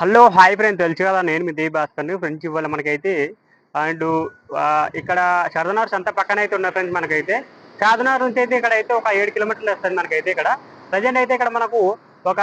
Hello hi friend. తెలుసు కదా నేను మీ దేవి భాస్కర్ని ఫ్రెండ్స్. ఇవ్వాలి మనకైతే అండ్ ఇక్కడ షర్దనగర్ సంత పక్కన అయితే ఉన్న ఫ్రెండ్స్ మనకైతే. షాదనగర్ నుంచి అయితే ఇక్కడ అయితే ఒక ఏడు కిలోమీటర్లు వస్తుంది మనకైతే ఇక్కడ. ప్రజెంట్ అయితే ఇక్కడ మనకు ఒక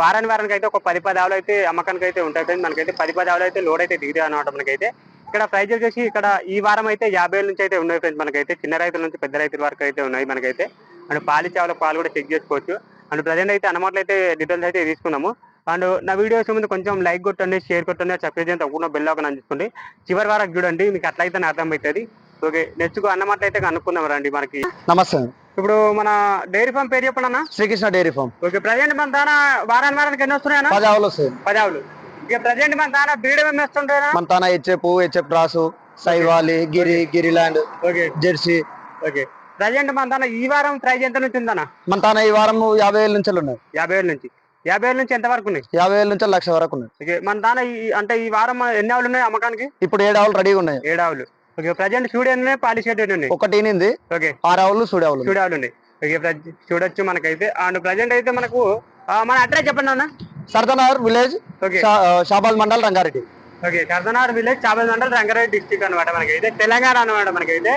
వారానికి వారానికి అయితే ఒక పది పది ఆవులు అయితే అమ్మకానికి అయితే ఉంటాయి ఫ్రెండ్స్. మనకైతే పది పది ఆవులు అయితే లోడ్ అయితే దిగుతాయి అనమాట మనకైతే. ఇక్కడ ప్రైజ్ వచ్చేసి ఇక్కడ ఈ వారం అయితే యాభై నుంచి అయితే ఉన్నాయి ఫ్రెండ్స్ మనకైతే. చిన్న రైతుల నుంచి పెద్ద రైతుల వరకు అయితే ఉన్నాయి మనకైతే. అండ్ పాలి చావుల పాలు కూడా చెక్ చేసుకోవచ్చు. అండ్ ప్రజెంట్ అయితే అన్నమాటలు అయితే డీటెయిల్స్ అయితే తీసుకున్నాము. అండ్ నా వీడియోస్ ముందు కొంచెం లైక్ కొట్టండి షేర్ కొట్టండి సబ్స్క్రైబ్ చేయండి తప్పకుండా బెల్ ఒక అందించుకోండి చివరి వరకు చూడండి మీకు అట్లయితే అర్థం అవుతుంది ఓకే నెక్స్ట్ అన్నమాట అయితే కనుక్కున్నాం రండి మనకి. నమస్తే ఇప్పుడు మన డైరీ ఫామ్ పేరు చెప్పండి అన్న. Srikrishna dairy farm. Okay present మన దానా వారానికి వారానికి ఎన్ని వస్తున్నాయన్నా పది ఆవులు వస్తాయి. పది ఆవులు. ఇక ప్రజెంట్ మన దానా బ్రీడ్ ఏమి వేస్తుంటారా మన తాన హెచ్ఎఫ్ హెచ్ఎఫ్ రాసు సైవాలి గిరి గిరిలాండ్ ఓకే. జెర్సీ. ఓకే. ప్రజెంట్ మన దానా ఈ వారం ప్రైజ్ ఎంత నుంచి ఉందన్న? మన తాన ఈ వారం యాభై వేల నుంచి ఉన్నాయి. యాభై వేల నుంచి. యాభై వేల నుంచి ఎంత వరకు ఉన్నాయి? యాభై వేల నుంచి లక్ష వరకు ఉన్నాయి. ఓకే మన దానా అంటే ఈ వారం ఎన్ని ఆవులు ఉన్నాయి అమ్మకానికి? ఇప్పుడు ఏడు ఆవులు రెడీగా ఉన్నాయి. ఏడు ఆవులు. ఓకే ప్రజెంట్ చూడు ఎన్ని పాలిష్ ఉన్నాయి? ఒకటి ఈనింది ఓకే. ఆరు ఆవులు చూడు ఆవులు ఉన్నాయి. ఓకే చూడొచ్చు మనకైతే. అండ్ ప్రజెంట్ అయితే మనకు మన అడ్రస్ చెప్పండి అన్న Sardanagar village okay. Shabad mandal Rangareddy. Okay Kardanar village Chabal mandal Rangareddy district అనమాట మనకైతే. తెలంగాణ అనమాట మనకైతే.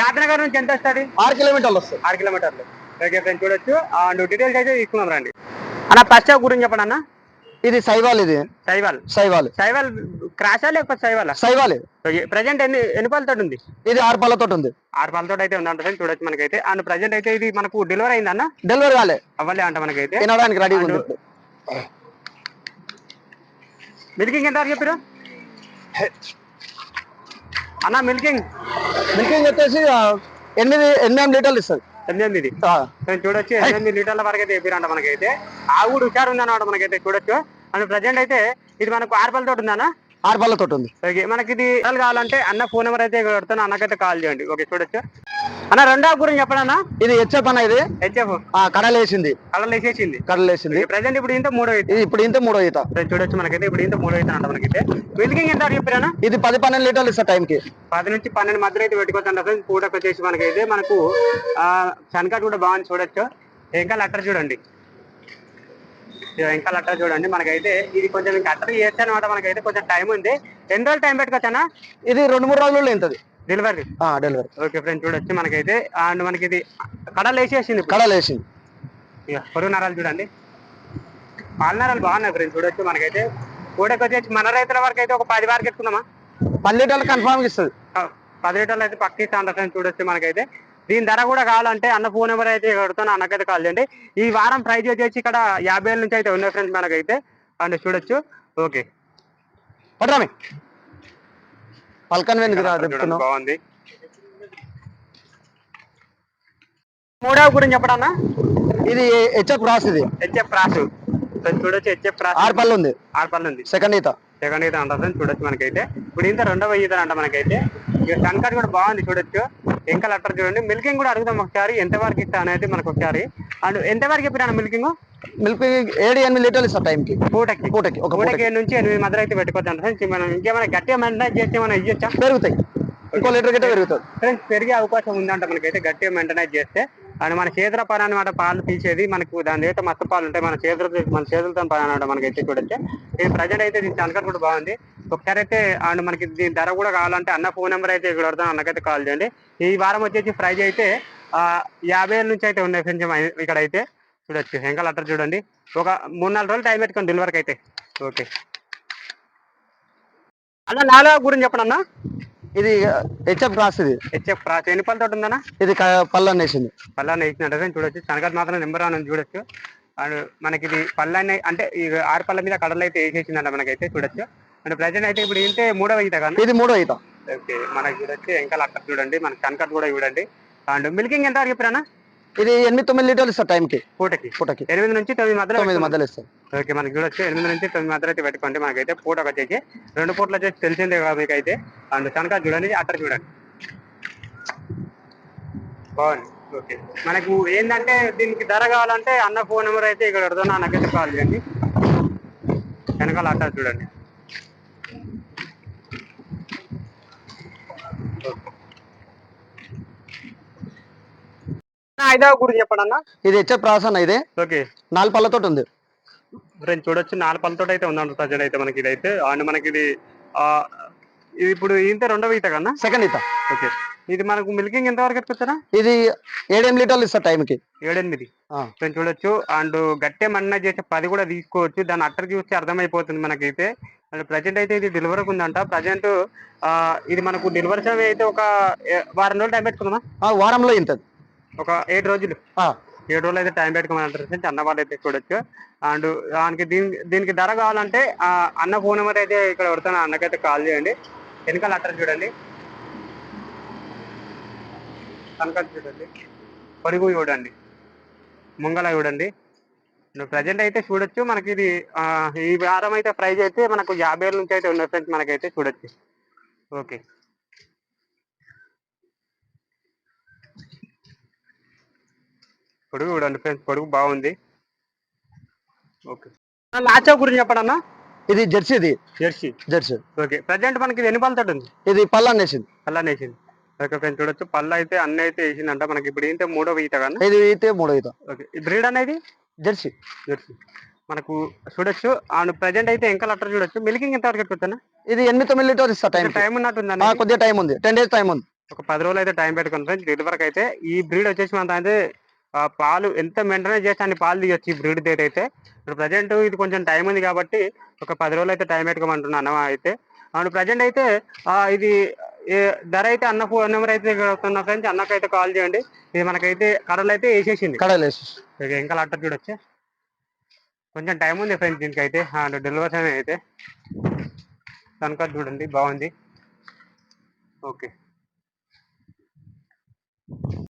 శాతనగర్ నుంచి ఎంత వస్తుంది? ఆరు కిలోమీటర్లు వస్తాయి ఆరు కిలోమీటర్లు. ఓకే ఫ్రెండ్స్ చూడొచ్చు. అండ్ డీటెయిల్స్ అయితే తీసుకున్నాం రండి. అన్న ఫస్ట్ గురించి చెప్పండి అన్న? ఇది సైవాల్ ఇది. సైవాల్. సైవాల్. సైవాల్ క్రాషా లేకపోతే సైవాలా? సైవాల్. ప్రజెంట్ ఎన్ని ఎన్ని పాలతో ఉంది? ఇది ఆరు పళ్ళతో ఉంది. ఆరు పాలతో అయితే ఉందంట ఫ్రెండ్స్ చూడొచ్చు మనకైతే. అండ్ ప్రజెంట్ అయితే ఇది మనకు డెలివరీ అయిందన్న డెలివరీ కాలే. అవ్వలే అంట మనకైతే. తినడానికి రెడీగా ఉంది. మిల్కింగ్ ఎంత చెప్పారు అన్న మిల్కింగ్ మిల్కింగ్ వచ్చేసి ఎనిమిది ఎనిమిది లీటర్లు ఇస్తుంది. ఎనిమిది నేను చూడొచ్చు ఎనిమిది లీటర్ల వరకు అయితే చెప్పారంట మనకైతే. ఆ కూడా హుషారు ఉందన్నమాట మనకైతే చూడొచ్చు. అండ్ ప్రజెంట్ అయితే ఇది మనకు ఆరు తోటి ఉందన్న? ఆరు పళ్ళతో ఉంది. ఓకే మనకి ఇది కావాలంటే అన్న ఫోన్ నెంబర్ అయితే కొడుతున్నా అన్నకైతే కాల్ చేయండి. ఓకే చూడొచ్చు. అన్న రెండో గురించి చెప్పండి అన్న ఇది హెచ్ఎఫ్ అన్న ఇది? హెచ్ఎఫ్. ఆ, కడలేసింది. కలర్ వేసేసింది కడలేసింది ప్రజెంట్ ఇప్పుడు ఇంత మూడో ఇది ఇప్పుడు ఇంత మూడో ఈత. చూడొచ్చు మనకైతే ఇప్పుడు ఇంత మూడో అయితే అంట మనకైతే. మిల్కింగ్ ఎంత చెప్పారన్నా ఇది పది పన్నెండు లీటర్లు ఇస్తా టైంకి. పది నుంచి పన్నెండు మధ్యలో అయితే పెట్టుకోవచ్చు ఫ్రెండ్స్ పూటకు వచ్చేసి మనకైతే మనకు ఆ శనకట్ కూడా బాగుంది చూడొచ్చు. ఇంకా లెటర్ చూడండి. ఇంకా లెటర్ చూడండి మనకైతే. ఇది కొంచెం ఇంకా అట్టర్ చేస్తే అనమాట మనకైతే కొంచెం టైం ఉంది. ఎన్ని రోజులు టైం పెట్టుకోవచ్చా ఇది రెండు మూడు రోజుల్లో ఇంతది డెలివరీ డెలివరీ ఓకే ఫ్రెండ్స్ చూడొచ్చు. మనకైతే అండ్ మనకి ఇది కడలు వేసేసింది ఇప్పుడు. కడలేసింది ఇక పొరుగు నరాలు చూడండి. పాల నరాలు బాగున్నాయి ఫ్రెండ్స్ చూడొచ్చు. మనకైతే పూటకు వచ్చేసి మన రైతుల వరకు అయితే ఒక పది వరకు ఎత్తుకుందామా పది లీటర్లు కన్ఫామ్ ఇస్తుంది. పది లీటర్లు అయితే పక్క ఇస్తాను ఫ్రెండ్స్ చూడొచ్చు మనకైతే. దీని ధర కూడా కావాలంటే అన్న ఫోన్ నెంబర్ అయితే కొడుతాను అన్నకైతే కాల్ చేయండి. ఈ వారం ప్రైజ్ వచ్చేసి ఇక్కడ యాభై నుంచి అయితే ఉన్నాయి ఫ్రెండ్స్ మనకైతే. అండ్ చూడొచ్చు. ఓకే పట్టరామి పల్కన్ వెనుక చెప్తున్నావు. బాగుంది. మూడవ గురించి చెప్పడన్నా ఇది హెచ్ఎఫ్ రాస్ ఇది. హెచ్ఎఫ్ రాసు చూడొచ్చు హెచ్ఎఫ్ రాసు ఆరు పళ్ళు ఉంది. ఆరు పళ్ళు ఉంది. సెకండ్ ఈత. సెకండ్ ఈత అంటారు ఫ్రెండ్స్ చూడొచ్చు మనకైతే. ఇప్పుడు ఇంత రెండవ ఈత అంట మనకైతే. ఇక సన్ కార్డ్ కూడా బాగుంది చూడొచ్చు. ఇంకా లెటర్ చూడండి. మిల్కింగ్ కూడా అడుగుదాం ఒకసారి. ఎంత వరకు ఇస్తా అనేది మనకు ఒకసారి. అండ్ ఎంత వరకు చెప్పినా మిల్కింగ్ మిల్క్ ఏడు ఎనిమిది లీటర్లు ఇస్తా టైంకి. పూటకి. పూటకి ఒక పూటకి ఏడు నుంచి ఎనిమిది మధ్యలో అయితే పెట్టుకోవచ్చు మనం ఇంకేమైనా గట్టిగా మెయింటైన్ చేస్తే మనం ఇవ్వచ్చా పెరుగుతాయి. ఇంకో లీటర్ గిట్ట పెరుగుతుంది. ఫ్రెండ్స్ పెరిగే అవకాశం ఉందంట మనకైతే గట్టిగా మెయింటైన్ చేస్తే. అండ్ మన చేతుల పని అనమాట పాలు తీసేది మనకు దాని అయితే మస్తు పాలు ఉంటాయి. మన చేతులు మన చేతులతో పని అనమాట మనకైతే చూడొచ్చు. ఇది ప్రజెంట్ అయితే దీని చనకర్ కూడా బాగుంది. ఒకసారి అయితే అండ్ మనకి దీని ధర కూడా కావాలంటే అన్న ఫోన్ నెంబర్ అయితే ఇక్కడ పెడతాను అన్నకైతే కాల్ చేయండి. ఈ వారం వచ్చేసి ప్రైజ్ అయితే ఆ, యాభై వేల నుంచి అయితే ఉన్నాయి ఫ్రెండ్స్ ఇక్కడ అయితే చూడొచ్చు ఇంకా లెటర్ చూడండి. ఒక మూడు నాలుగు రోజులు టైం పెట్టుకోండి డెలివరీకి అయితే. ఓకే. అన్న నాలుగో గురించి చెప్పండి అన్న. ఇది హెచ్ఎఫ్ రాస్ ఇది. హెచ్ఎఫ్ రా ఎన్ని పళ్ళతో ఉందన్న? ఇది పళ్ళు అనేసింది పళ్ళాన్ని వేసినట్టు చూడొచ్చు. శనగలు మాత్రం నెంబర్ వన్ ఉంది చూడొచ్చు. అండ్ మనకి ఇది పళ్ళాన్ని అంటే ఈ ఆరు పళ్ళ మీద కడలు అయితే వేసేసిందంట మనకైతే చూడొచ్చు. అండ్ ప్రజెంట్ అయితే ఇప్పుడు ఏంటే మూడవ ఈత కదా? ఇది మూడో ఈత. ఓకే మనకి చూడొచ్చు ఇంకా అక్కడ చూడండి మన శనకట్ కూడా చూడండి. అండ్ మిల్కింగ్ ఎంత వరకు చెప్పినా ఇది ఎనిమిది తొమ్మిది లీటర్లు ఇస్తా టైంకి. పూటకి? పూటకి. ఎనిమిది నుంచి తొమ్మిది మధ్యలో తొమ్మిది. మధ్యలో ఇస్తాం ఓకే మనకి చూడొచ్చు ఎనిమిది నుంచి తొమ్మిది మధ్యలో అయితే పెట్టుకోండి. మనకైతే పూటకు వచ్చేసి రెండు పూటలు వచ్చేసి తెలిసిందే కదా మీకు అయితే అండ్ శనక చూడండి అట్టర్ చూడండి. బాగుంది. ఓకే. మనకు ఏంటంటే దీనికి ధర కావాలంటే అన్న ఫోన్ నెంబర్ అయితే ఇక్కడ పెడుతున్నా నాకైతే కాల్ చేయండి. వెనకాల అట్టర్ చూడండి. గురించి చెప్పండి అన్న ఇది హెచ్ఎఫ్ రాస్ అన్న ఇది. ఓకే. నాలుగు పళ్ళతో ఉంది. ఫ్రెండ్స్ చూడొచ్చు నాలుగు పళ్ళతో అయితే ఉందంట ప్రజెంట్ అయితే మనకి ఇదైతే. అండ్ మనకి ఇది ఆ, ఇది ఇప్పుడు ఇంత రెండవ ఈత కన్నా సెకండ్ ఈత. ఓకే. ఇది మనకు మిల్కింగ్ ఎంత వరకు ఎత్తుతారా? ఇది ఏడెనిమిది లీటర్లు ఇస్తా టైంకి. ఏడెనిమిది. చూడొచ్చు. అండ్ గట్టే మన్న చేసే పది కూడా తీసుకోవచ్చు. దాని అట్టర్ చూస్తే అర్థమైపోతుంది మనకైతే. అండ్ ప్రజెంట్ అయితే ఇది డెలివరీకి ఉందంట. ప్రజెంట్ ఇది మనకు డెలివరీ సమయం అయితే ఒక వారం రోజులు టైం పెట్టుకుందామా వారంలో ఇంతది ఒక ఏడు రోజులు. ఏడు రోజులు అయితే టైం పెట్టుకోమని ఫ్రెండ్స్ అన్న వాళ్ళు అయితే చూడొచ్చు. అండ్ దానికి దీని దీనికి ధర కావాలంటే అన్న ఫోన్ నెంబర్ అయితే ఇక్కడ కొడుతున్నా అన్నకైతే కాల్ చేయండి. వెనకాల అట్టర్ చూడండి. కనకాల చూడండి. పొడుగు చూడండి. ముంగల చూడండి. ప్రజెంట్ అయితే చూడొచ్చు. మనకి ఇది ఈ వారం అయితే ప్రైజ్ అయితే మనకు యాభై వేల నుంచి అయితే ఉన్నాయి ఫ్రెండ్స్ మనకైతే చూడొచ్చు. ఓకే పొడుగు చూడండి ఫ్రెండ్స్ పొడుగు బాగుంది. ఓకే లాచా గురించి చెప్పడన్నా ఇది జెర్సీ ఇది. జెర్సీ. జెర్సీ. ఓకే ప్రజెంట్ మనకి ఇది ఎన్ని పళ్ళతో ఉంది? ఇది పళ్ళు అనేసింది పళ్ళ వేసింది. ఓకే ఫ్రెండ్స్ చూడొచ్చు. పళ్ళు అయితే అన్న అయితే వేసిందంట. మనకి ఇప్పుడు ఏంటంటే మూడో ఈత కన్నా ఇది ఈతే మూడో ఈత. ఓకే బ్రీడ్ అనేది జెర్సీ జెర్సీ. మనకు చూడొచ్చు. అండ్ ప్రజెంట్ అయితే ఇంకా లెటర్ చూడొచ్చు. మిల్కింగ్ ఎంత వరకు ఇది ఎనిమిది తొమ్మిది లీటర్ ఇస్తా టైం టైం కొద్దిగా టైం ఉంది. టెన్ డేస్ టైం ఉంది. ఒక పది రోజులు అయితే టైం పెట్టుకుని ఫ్రెండ్స్. డెలివరీకి అయితే ఈ బ్రీడ్ వచ్చేసి మన అయితే ఆ, పాలు ఎంత మెయింటైన్ చేస్తే అన్ని పాలు తీయొచ్చు ఈ బ్రీడ్ తోటి అయితే. ఇప్పుడు ప్రజెంట్ ఇది కొంచెం టైం ఉంది కాబట్టి ఒక పది రోజులు అయితే టైం పెట్టుకోమంటున్నా అన్న అయితే. అండ్ ప్రజెంట్ అయితే ఇది ధర అయితే అన్న ఫోన్ నెంబర్ అయితే ఇక్కడ వస్తున్న ఫ్రెండ్స్ అన్నకైతే కాల్ చేయండి. ఇది మనకైతే కడలు అయితే వేసేసింది కడాయిలు వేసి ఇక లెటర్ చూడొచ్చు? కొంచెం టైం ఉంది ఫ్రెండ్స్ దీనికైతే. అండ్ డెలివరీ సమయం అయితే. కనుక చూడండి బాగుంది. ఓకే.